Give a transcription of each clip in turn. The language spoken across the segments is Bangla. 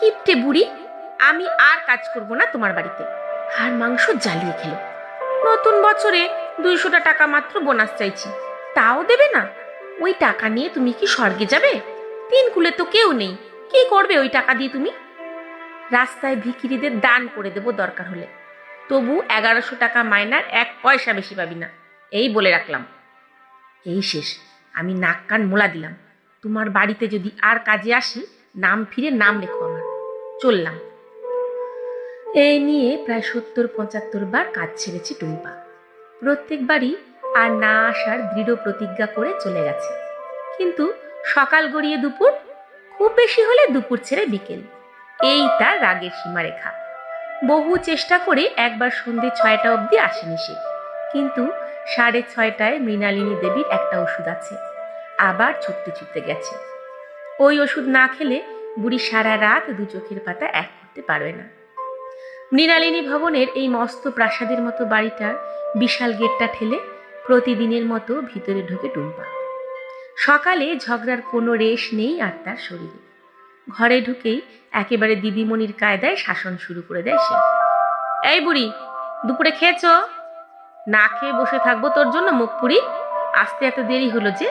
কিপটে বুড়ি। আমি আর কাজ করব না তোমার বাড়িতে। আর মাংস জ্বালিয়ে খেলো। নতুন বছরে দুইশোটা টাকা মাত্র বোনাস চাইছি। তাও দেবে না? ওই টাকা নিয়ে তুমি কি স্বর্গে যাবে? তিন কুলে তো কেউ নেই। কি করবে ওই টাকা দিয়ে তুমি? রাস্তায় ভিখিরিদের দান করে দেবো দরকার হলে। তবু এগারোশো টাকা মাইনার এক পয়সা বেশি পাবি না। এই বলে রাখলাম। এই শেষ। আমি নাক কান মোলা দিলাম। তোমার বাড়িতে যদি আর কাজে আসি, নাম ফিরে নাম লেখো আমার চললাম। এই নিয়ে প্রায় সত্তর পঁচাত্তর বার কাজ ছেড়েছি টুম্পা। প্রত্যেকবারই আর না আসার দৃঢ় প্রতিজ্ঞা করে চলে গেছে। কিন্তু সকাল গড়িয়ে দুপুর, খুব বেশি হলে দুপুর ছেড়ে বিকেল। এই তার রাগের সীমারেখা। বহু চেষ্টা করে একবার সন্ধে ছয়টা অবধি আসেনি সে। কিন্তু সাড়ে ছয়টায় মৃণালিনী দেবীর একটা ওষুধ আছে। আবার ছুটতে ছুটতে গেছে। ওই ওষুধ না খেলে বুড়ি সারা রাত দু চোখের পাতা এক করতে পারবে না। মৃণালিনী ভবনের এই মস্ত প্রাসাদের মতো বাড়িটার বিশাল গেটটা ঠেলে প্রতিদিনের মতো ভিতরে ঢোকে টুম্পা। সকালে ঝগড়ার কোনো রেশ নেই আর তার শরীরে। ঘরে ঢুকেই একেবারে দিদিমণির কায়দায় শাসন শুরু করে দেয় সে। এই বুড়ি, দুপুরে খেয়েছ? না খেয়ে বসে থাকব তোর জন্য মুখ পুরি আসতে এত দেরি হলো যে।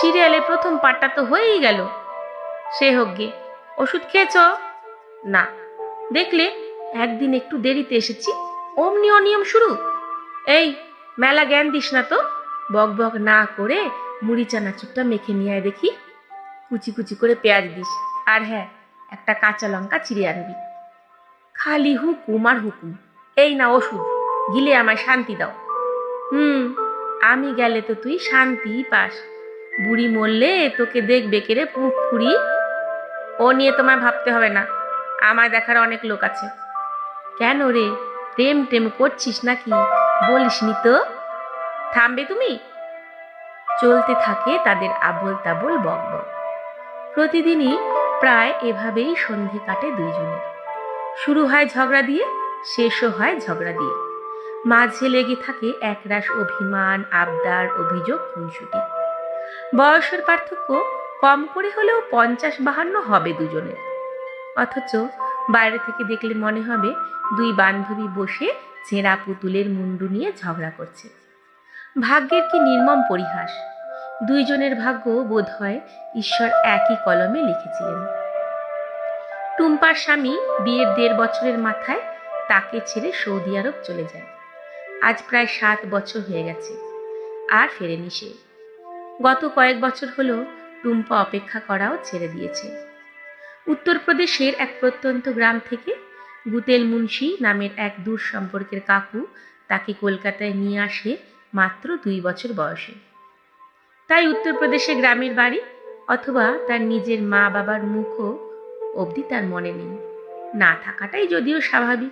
সিরিয়ালে প্রথম পার্টটা তো হয়েই গেল। সে হোক গে ওষুধ খেয়েছ? না। দেখলে একদিন একটু দেরিতে এসেছি। অমনি অনিয়ম শুরু? এই, মেলা জ্ঞান দিস না তো। বক বক না করে মুড়ি চানাচুরটা মেখে নিয়ে আয় দেখি। কুচি কুচি করে পেঁয়াজ দিস। আর হ্যাঁ একটা কাঁচা লঙ্কা চিড়ে আনবি। খালি হুকুম আর হুকুম। এই না ওষুধ, গিলে আমায় শান্তি দাও। হুম, আমি গেলে তো তুই শান্তি পাস। বুড়ি মরলে তোকে দেখবে কেরে পুঁক ফুড়ি। ও নিয়ে তোমায় ভাবতে হবে না। আমায় দেখার অনেক লোক আছে। কেন রে? প্রেম টেম করছিস নাকি? বলিসনি তো। থামবে তুমি? চলতে থাকে তাদের আবোল তাবোল বক বক। প্রতিদিনই প্রায় এভাবেই সন্ধে কাটে দুইজনের শুরু হয় ঝগড়া দিয়ে, শেষও হয় ঝগড়া দিয়ে। মাঝে লেগে থাকে একরাশ অভিমান, আবদার, অভিযোগ, খুনসুটি। বয়সের পার্থক্য কম করে হলেও পঞ্চাশ বাহান্ন হবে দুজনের। অথচ বাইরে থেকে দেখলে মনে হবে দুই বান্ধবী বসে ছেঁড়া পুতুলের মুন্ডু নিয়ে ঝগড়া করছে। ভাগ্যের কি নির্মম পরিহাস। দুইজনের ভাগ্য বোধ হয় ঈশ্বর একই কলমে লিখেছিলেন। টুম্পার স্বামী বিয়ের দেড় বছরের মাথায় তাকে ছেড়ে সৌদি আরব চলে যায়। আজ প্রায় সাত বছর হয়ে গেছে, আর ফেরেনি সে। গত কয়েক বছর হলো টুম্পা অপেক্ষা করাও ছেড়ে দিয়েছে। উত্তরপ্রদেশের এক প্রত্যন্ত গ্রাম থেকে গুতেল মুন্সি নামের এক দূর সম্পর্কের কাকু তাকে কলকাতায় নিয়ে আসে মাত্র দুই বছর বয়সে। তাই উত্তরপ্রদেশে গ্রামের বাড়ি অথবা তার নিজের মা বাবার মুখও অবধি তার মনে নেই। না থাকাটাই যদিও স্বাভাবিক।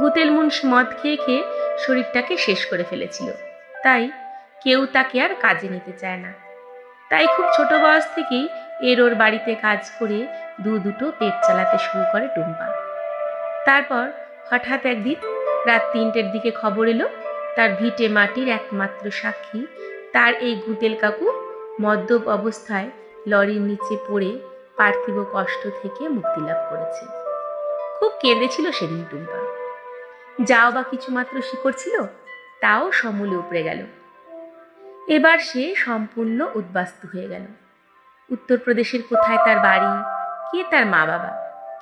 গুতেল মুন্সি মদ খেয়ে খেয়ে শরীরটাকে শেষ করে ফেলেছিল। তাই কেউ তাকে আর কাজে নিতে চায় না। তাই খুব ছোট বয়স থেকেই এর ওর বাড়িতে কাজ করে দু দুটো পেট চালাতে শুরু করে টুম্পা। তারপর হঠাৎ একদিন রাত তিনটের দিকে খবর এলো, তার ভিটে মাটির একমাত্র সাক্ষী, তার এই গুতেল কাকু মদ্যপ অবস্থায় লরির নিচে পড়ে পার্থিব কষ্ট থেকে মুক্তি লাভ করেছে। খুব কেঁদেছিল সেদিন টুম্পা। যাও বা কিছুমাত্র শিকড় ছিল, তাও সমূলে উপড়ে গেল। এবার সে সম্পূর্ণ উদ্বাস্তু হয়ে গেল। উত্তরপ্রদেশের কোথায় তার বাড়ি, কে তার মা বাবা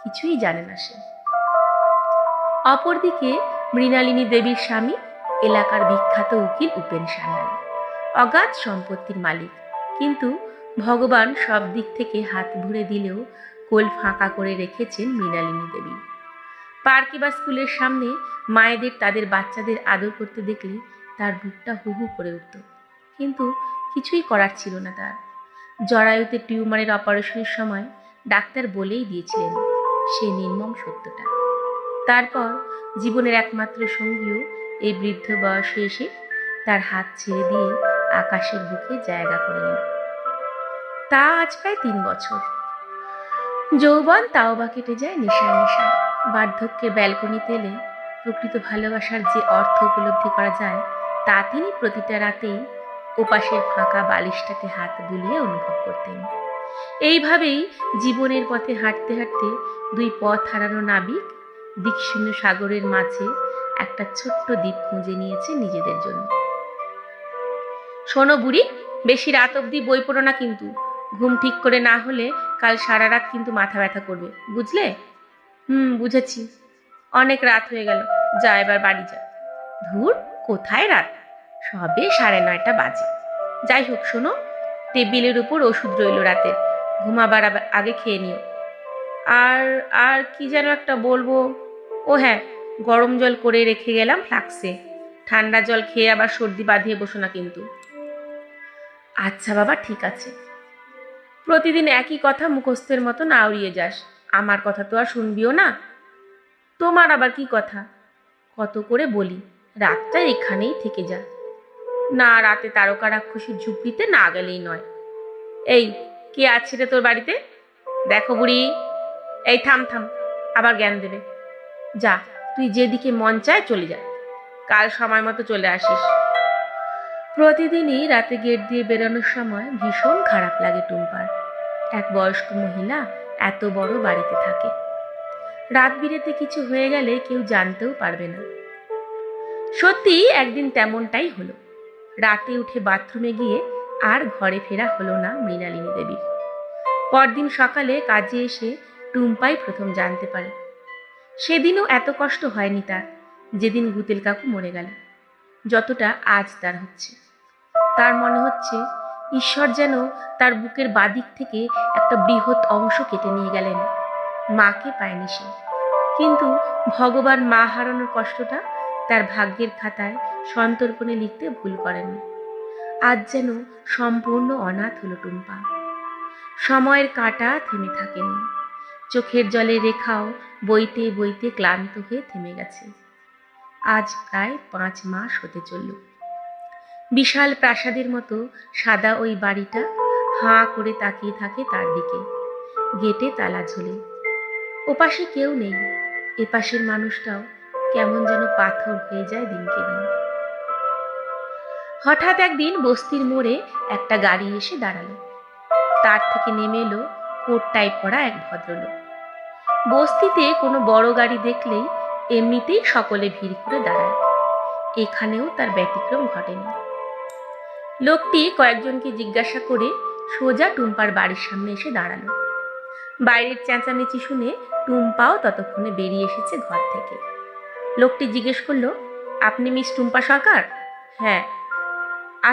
কিছুই জানে না সে। অপরদিকে মৃণালিনী দেবীর স্বামী, এলাকার বিখ্যাত উকিল উপেন সান্যাল। অগাধ সম্পত্তির মালিক, কিন্তু ভগবান সব দিক থেকে হাত ভরে দিলেও কোল ফাঁকা করে রেখেছেন মৃণালিনী দেবী। পার্কে বা স্কুলের সামনে মায়েদের, তাদের বাচ্চাদের আদর করতে দেখলে তার বুকটা হু হু করে উঠত। কিন্তু কিছুই করার ছিল না তার। জরায়ুতে টিউমারের অপারেশনের সময় ডাক্তার বলেই দিয়েছিলেন, সে নির্মম সত্যটা। তারপর জীবনের একমাত্র সঙ্গীও এই বৃদ্ধ বয়সে এসে তার হাত ছেড়ে দিয়ে আকাশের বুকে জায়গা করে নিল। তা আজ প্রায় তিন বছর। যৌবন তাও বা কেটে যায় নেশায় নেশায়। বার্ধক্যের ব্যালকনিতে এলে প্রকৃত ভালোবাসার যে অর্থ উপলব্ধি করা যায়, তা তিনি প্রতিটা রাতেই ওপাশের ফাঁকা বালিশটাতে হাত বুলিয়ে অনুভব করতেন। এইভাবেই জীবনের পথে হাঁটতে হাঁটতে দুই পথ হারানো নাবিক দিকশূন্য সাগরের মাঝে একটা ছোট্ট দ্বীপ খুঁজে নিয়েছে নিজেদের জন্য। শোনো বুড়ি, বেশি রাত অবধি বই পড়ো না কিন্তু। ঘুম ঠিক করে না হলে কাল সারা রাত কিন্তু মাথা ব্যথা করবে, বুঝলে? হুম, বুঝেছি। অনেক রাত হয়ে গেল, যা এবার বাড়ি যা। ধুর, কোথায় রাত? সবে সাড়ে নয়টা বাজে। যাই হোক, শোনো, টেবিলের উপর ওষুধ রইল রাতে। ঘুমাবার আগে খেয়ে নিও। আর আর কি যেন একটা বলব? ও হ্যাঁ গরম জল করে রেখে গেলাম ফ্লাক্সে। ঠান্ডা জল খেয়ে আবার সর্দি বাঁধিয়ে বসো না কিন্তু। আচ্ছা বাবা, ঠিক আছে। প্রতিদিন একই কথা মুখস্থের মতো না উড়িয়ে যাস। আমার কথা তো আর শুনবিও না। তোমার আবার কি কথা? কত করে বলি, রাতটা এখানেই থেকে যা না রাতে তারকা রাক্ষসীর ঝুপড়িতে না গেলেই নয়। এই, কে আছে রে তোর বাড়িতে? দেখো বুড়ি। এই, থাম থাম, আবার জ্ঞান দেবে। যা, তুই যেদিকে মন চায় চলে যা। কাল সময় মতো চলে আসিস। প্রতিদিনই রাতে গেট দিয়ে বেরোনোর সময় ভীষণ খারাপ লাগে টুম্পার। এক বয়স্ক মহিলা এত বড় বাড়িতে থাকে। রাত বিরেতে কিছু হয়ে গেলে কেউ জানতেও পারবে না। সত্যি একদিন তেমনটাই হলো। রাতে উঠে বাথরুমে গিয়ে আর ঘরে ফেরা হলো না মৃণালিনী দেবীর পরদিন সকালে কাজে এসে টুম্পাই প্রথম জানতে পারে। সেদিনও এত কষ্ট হয়নি তার, যেদিন গুতেল কাকু মরে গেল। যতটা আজ তার হচ্ছে। তার মনে হচ্ছে ঈশ্বর যেন তার বুকের বাদিক থেকে একটা বৃহৎ অংশ কেটে নিয়ে গেলেন। মাকে পায়নি সে। কিন্তু ভগবান মা হারানোর কষ্টটা তার ভাগ্যের খাতায় সন্তর্পণে লিখতে ভুল করেনি। আজ যেন সম্পূর্ণ অনাথ হলো টুম্পা। সময়ের কাঁটা থেমে থাকেনি। চোখের জলে রেখাও বইতে বইতে ক্লান্ত হয়ে থেমে গেছে। আজ প্রায় পাঁচ মাস হতে চলল। বিশাল প্রাসাদের মতো সাদা ওই বাড়িটা হাঁ করে তাকিয়ে থাকে তার দিকে। গেটে তালা ঝোলে। ওপাশে কেউ নেই। এপাশের মানুষটাও কেমন যেন পাথর হয়ে যায় দিনকে দিন। হঠাৎ একদিন বস্তির মোড়ে একটা গাড়ি এসে দাঁড়াল। তার থেকে নেমে এলো কোট টাইপ করা এক ভদ্রলোক। বস্তিতে কোনো বড় গাড়ি দেখলেই এমনিতেই সকলে ভিড় করে দাঁড়ায়। এখানেও তার ব্যতিক্রম ঘটেনি। লোকটি কয়েকজনকে জিজ্ঞাসা করে সোজা টুম্পার বাড়ির সামনে এসে দাঁড়াল। বাইরের চেঁচামেচি শুনে টুম্পাও ততক্ষণে বেরিয়ে এসেছে ঘর থেকে। লোকটি জিজ্ঞেস করল, আপনি মিস টুম্পা সরকার? হ্যাঁ।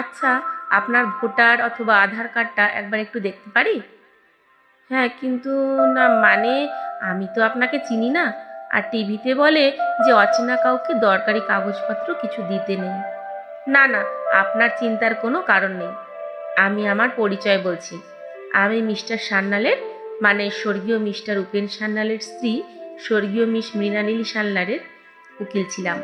আচ্ছা আপনার ভোটার অথবা আধার কার্ডটা একবার একটু দেখতে পারি? হ্যাঁ কিন্তু না মানে আমি তো আপনাকে চিনি না, আর টিভিতে বলে যে অচেনা কাউকে দরকারি কাগজপত্র কিছু দিতে নেই। না না, আপনার চিন্তার কোনো কারণ নেই। আমি আমার পরিচয় বলছি। আমি মিস্টার সান্যালের মানে স্বর্গীয় মিস্টার উপেন সান্যালের স্ত্রী, স্বর্গীয় মিস মৃণালিনী সান্যালের উকিল ছিলাম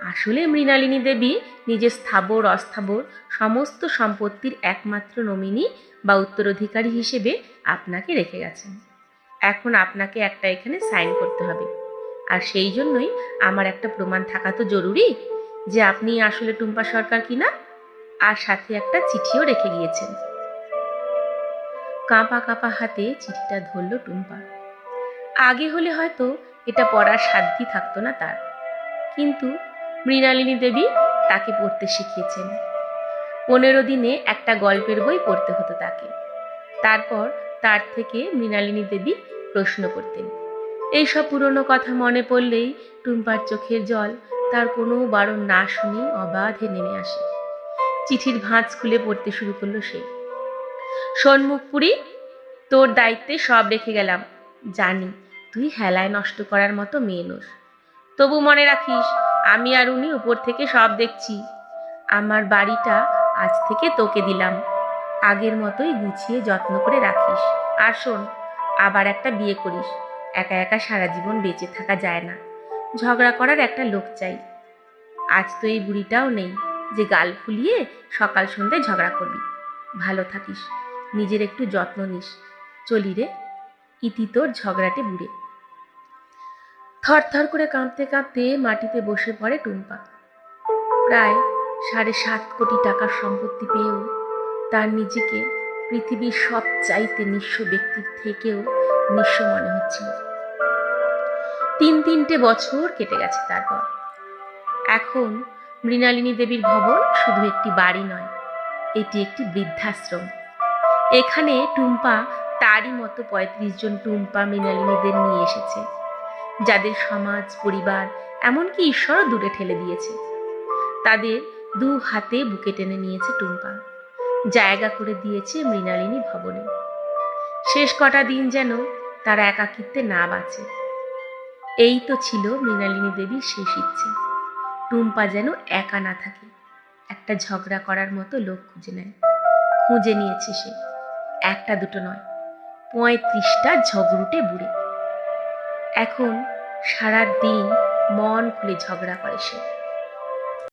আসলে মৃণালিনী দেবী নিজের স্থাবর, অস্থাবর সমস্ত সম্পত্তির একমাত্র নমিনি বা উত্তরাধিকারী হিসেবে আপনাকে রেখে গেছেন। এখন আপনাকে একটা এখানে সাইন করতে হবে। আর সেই জন্যই আমার একটা প্রমাণ থাকা তো জরুরি যে আপনি আসলে টুম্পা সরকার কিনা আর সাথে একটা চিঠিও রেখে গিয়েছেন। কাঁপা কাঁপা হাতে চিঠিটা ধরল টুম্পা। আগে হলে হয়তো এটা পড়ার সাধ্যই থাকতো না তার। কিন্তু মৃণালিনী দেবী তাকে পড়তে শিখিয়েছেন। পনেরো দিনে একটা গল্পের বই পড়তে হতো তাকে। তারপর তার থেকে মৃণালিনী দেবী প্রশ্ন করতেন। এইসব পুরনো কথা মনে পড়লেই টুম্পার চোখের জল তার কোনো বারণ না শুনেই অবাধে নেমে আসে। চিঠির ভাঁজ খুলে পড়তে শুরু করল সে। সন্মুখপুরি তোর দায়িত্বে সব রেখে গেলাম। জানি তুই হেলায় নষ্ট করার মতো মেয়ে নোস তবু মনে রাখিস, আমি আর উনি উপর থেকে সব দেখছি। আমার বাড়িটা আজ থেকে তোকে দিলাম। আগের মতোই গুছিয়ে যত্ন করে রাখিস। আর শোন, আবার একটা বিয়ে করিস। একা একা সারা জীবন বেঁচে থাকা যায় না। ঝগড়া করার একটা লোক চাই। আজ তো এই বুড়িটাও নেই যে গাল ফুলিয়ে সকাল সন্ধ্যায় ঝগড়া করবি। ভালো থাকিস, নিজের একটু যত্ন নিস। চলি রে। ইতি তোর ঝগড়াটে বুড়ে। থরথর করে কাঁপতে কাঁপতে মাটিতে বসে পড়ে টুম্পা। প্রায় সাড়ে সাত কোটি টাকার সম্পত্তি পেয়েও তার নিজেকে পৃথিবীর সব চাইতে নিঃস্ব ব্যক্তির থেকেও নিঃস্ব মনে হচ্ছিল। তিন তিনটে বছর কেটে গেছে তারপর। এখন মৃণালিনী দেবীর ভবন শুধু একটি বাড়ি নয়, এটি একটি বৃদ্ধাশ্রম। এখানে টুম্পা তারই মতো পঁয়ত্রিশ জন টুম্পা মৃণালিনীদের নিয়ে এসেছে, যাদের সমাজ, পরিবার, এমনকি ঈশ্বরও দূরে ঠেলে দিয়েছে। তাদের দু হাতে বুকে টেনে নিয়েছে টুম্পা, জায়গা করে দিয়েছে মৃণালিনী ভবনে। শেষ কটা দিন যেন তারা একাকিত্বে না বাঁচে। এই তো ছিল মৃণালিনী দেবীর শেষ ইচ্ছে। টুম্পা যেন একা না থাকে, একটা ঝগড়া করার মতো লোক খুঁজে নেয়। খুঁজে নিয়েছে সে, একটা দুটো নয়। পঁয়ত্রিশটা ঝগড়ুটে বুড়ে। এখন সারা দিন মন খুলে ঝগড়া করে সে।